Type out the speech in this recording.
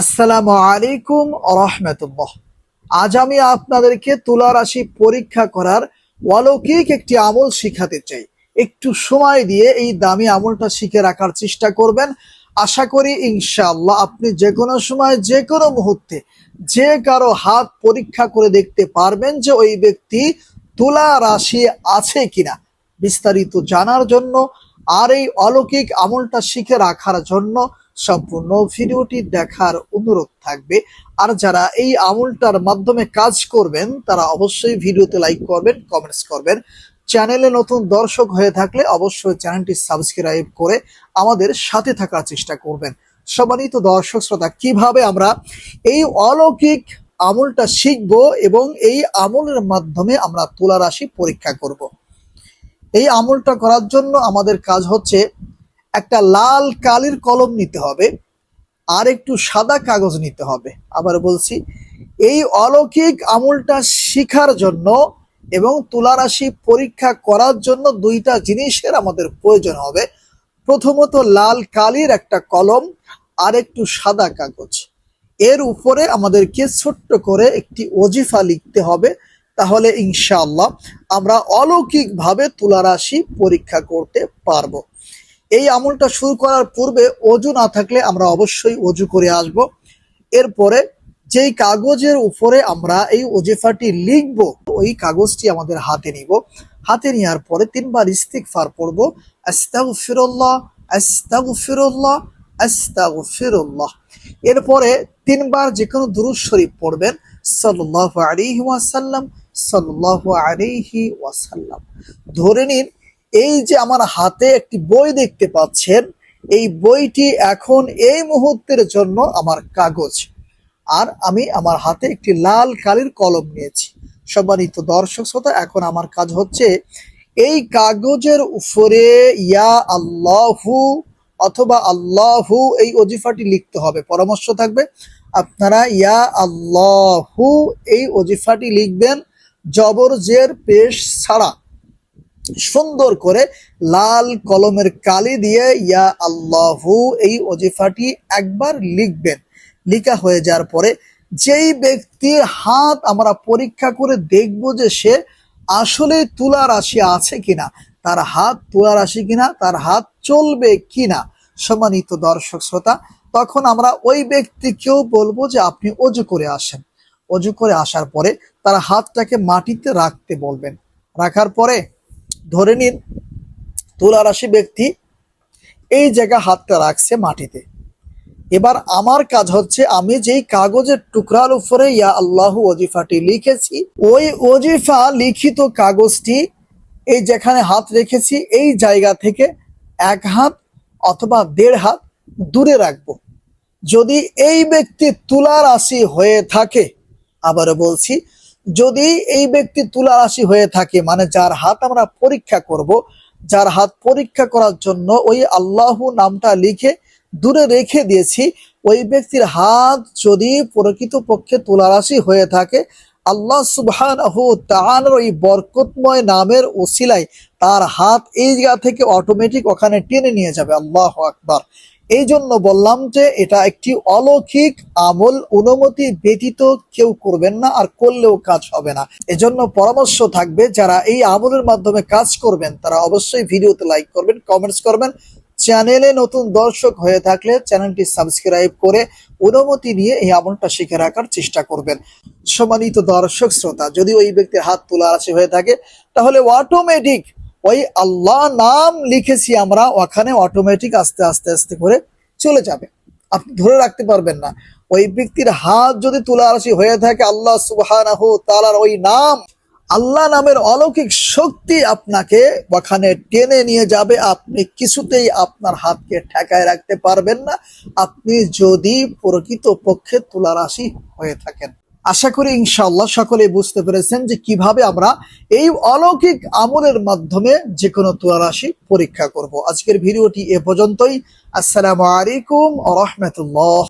আসসালামু আলাইকুম রহমতুল্লাহ। আজ আমি আপনাদেরকে তুলা রাশি পরীক্ষা করার অলৌকিক একটি আমল শিখাতে চাই। একটু সময় দিয়ে এই দামি আমলটা শিখে রাখার চেষ্টা করবেন। আশা করি ইনশাআল্লাহ আপনি যে কোনো সময়, যে কোনো মুহূর্তে, যে কারও হাত পরীক্ষা করে দেখতে পারবেন যে ওই ব্যক্তি তুলা রাশি আছে কিনা। বিস্তারিত জানার জন্য আর এই অলৌকিক আমলটা শিখে রাখার জন্য সম্পূর্ণ ভিডিওটি দেখার অনুরোধ থাকবে। আর যারা এই আমলটার মাধ্যমে কাজ করবেন, তারা অবশ্যই ভিডিওতে লাইক করবেন কমেন্টস করবেন। চ্যানেলে নতুন দর্শক হয়ে থাকলে অবশ্যই চ্যানেলটি সাবস্ক্রাইব করে আমাদের সাথে থাকার চেষ্টা করবেন। সম্মানিত দর্শক শ্রোতা, কীভাবে আমরা এই অলৌকিক আমলটা শিখব এবং এই আমলের মাধ্যমে আমরা তুলা রাশি পরীক্ষা করব? এই আমলটা করার জন্য আমাদের কাজ হচ্ছে একটা লাল কালির কলম নিতে হবে, আর একটু সাদা কাগজ নিতে হবে। আবার বলছি, এই অলৌকিক আমলটা শিখার জন্য এবং তুলারাশি পরীক্ষা করার জন্য দুইটা জিনিসের আমাদের প্রয়োজন হবে। প্রথমত লাল কালির একটা কলম, আর একটু সাদা কাগজ। এর উপরে আমাদেরকে ছোট্ট করে একটি ওজিফা লিখতে হবে, তাহলে ইনশাআল্লাহ আমরা অলৌকিকভাবে তুলারাশি পরীক্ষা করতে পারব। এই আমলটা শুরু করার পূর্বে অজু না থাকলে আমরা অবশ্যই অজু করে আসব। এরপরে যেই কাগজের উপরে আমরা এই ওজেফাটি লিখব, ওই কাগজটি আমাদের হাতে নিব। হাতে নেওয়ার পরে তিনবার ইস্তিগফার পড়ব, আস্তাগফিরুল্লাহ আস্তাগফিরুল্লাহ আস্তাগফিরুল্লাহ। এরপরে তিনবার যে কোনো দুরূদ শরীফ পড়বেন, সাল্লাল্লাহু আলাইহি ওয়াসাল্লাম, সাল্লাল্লাহু আলাইহি ওয়াসাল্লাম। ধরে নিন এই যে আমার হাতে একটি বই দেখতে পাচ্ছেন, এই বইটি এখন এই মুহূর্তের জন্য আমার কাগজ। আর আমি আমার হাতে একটি লাল কালির কলম নিয়েছি। সম্মানিত দর্শক শ্রোতা, এখন আমার কাজ হচ্ছে এই কাগজের উপরে ইয়া আল্লাহু অথবা আল্লাহু এই অজিফাটি লিখতে হবে। পরামর্শ থাকবে, আপনারা ইয়া আল্লাহু এই অজিফাটি লিখবেন জবর জের পেশ ছাড়া। সুন্দর করে লাল কলমের কালি দিয়ে ইয়া আল্লাহু, এই অজিফাটি একবার লিখবেন। লিখা হয়ে যাওয়ার পরে যেই ব্যক্তির হাত আমরা পরীক্ষা করে দেখব যে সে আসলে তুলা রাশি আছে কিনা, তার হাত তুলা রাশি কিনা, তার হাত চলবে কিনা, সম্মানিত দর্শক শ্রোতা, তখন আমরা ওই ব্যক্তিকেও বলব যে আপনি অজু করে আসেন। অজু করে আসার পরে তার হাতটাকে মাটিতে রাখতে বলবেন। রাখার পরে ধরে নিন তুলা রাশি ব্যক্তি এই জায়গা হাতটা রাখছে মাটিতে। এবার আমার কাজ হচ্ছে আমি যেই কাগজের টুকরার উপরে ইয়া আল্লাহু ওজিফাটি লিখেছি, ওই ওজিফা লিখিত কাগজটি এই যেখানে হাত রেখেছি, এই জায়গা থেকে এক হাত অথবা দেড় হাত দূরে রাখব। যদি এই ব্যক্তি তুলা রাশি হয়ে থাকে, আবারও বলছি যদি এই ব্যক্তি তুলা রাশি হয়ে থাকে মানে যার হাত আমরা পরীক্ষা করব, যার হাত পরীক্ষা করার জন্য ওই আল্লাহ নামটা লিখে দূরে রেখে দিয়েছি, ওই ব্যক্তির হাত যদি প্রকৃত পক্ষে তুলা রাশি হয়ে থাকে, আল্লাহ সুবহান তার ওই বরকতময় নামের ওসিলায় তার হাত এই জায়গা থেকে অটোমেটিক ওখানে টেনে নিয়ে যাবে। আল্লাহ আকবার। এই জন্য বললাম যে এটা একটি অলৌকিক আমল, অনুমতি ব্যতীত কেউ করবেন না আর করলেও কাজ হবে না। এজন্য পরামর্শ থাকবে, যারা এই আমলের মাধ্যমে কাজ করবেন, তারা অবশ্যই ভিডিওতে লাইক করবেন কমেন্টস করবেন। চ্যানেলে নতুন দর্শক হয়ে থাকলে চ্যানেলটি সাবস্ক্রাইব করে অনুমতি নিয়ে এই আমলটা শিখে রাখার চেষ্টা করবেন। সম্মানিত দর্শক, শ্রোতা, যদি ওই ব্যক্তির হাত তোলা আছে হয়ে থাকে, তাহলে অটোমেটিক ওই আল্লাহ নাম লিখেছি আমরা, ওখানে অটোমেটিক আস্তে আস্তে আস্তে করে চলে যাবে। আপনি ধরে রাখতে পারবেন না। ওই ব্যক্তির হাত যদি তুলা রাশি হয়ে থাকে, আল্লাহ তাআলার ওই নাম, আল্লাহ নামের অলৌকিক শক্তি আপনাকে ওখানে টেনে নিয়ে যাবে। আপনি কিছুতেই আপনার হাতকে ঠেকায় রাখতে পারবেন না। আপনি যদি প্রকৃত পক্ষে তুলা রাশি হয়ে থাকেন। আশা করি ইনশাল্লাহ সকলে বুঝতে পেরেছেন যে কীভাবে আমরা এই অলৌকিক আমলের মাধ্যমে যে কোনো তুলারাশি পরীক্ষা করব। আজকের ভিডিওটি এ পর্যন্তই। আসসালামু আলাইকুম রহমতুল্লাহ।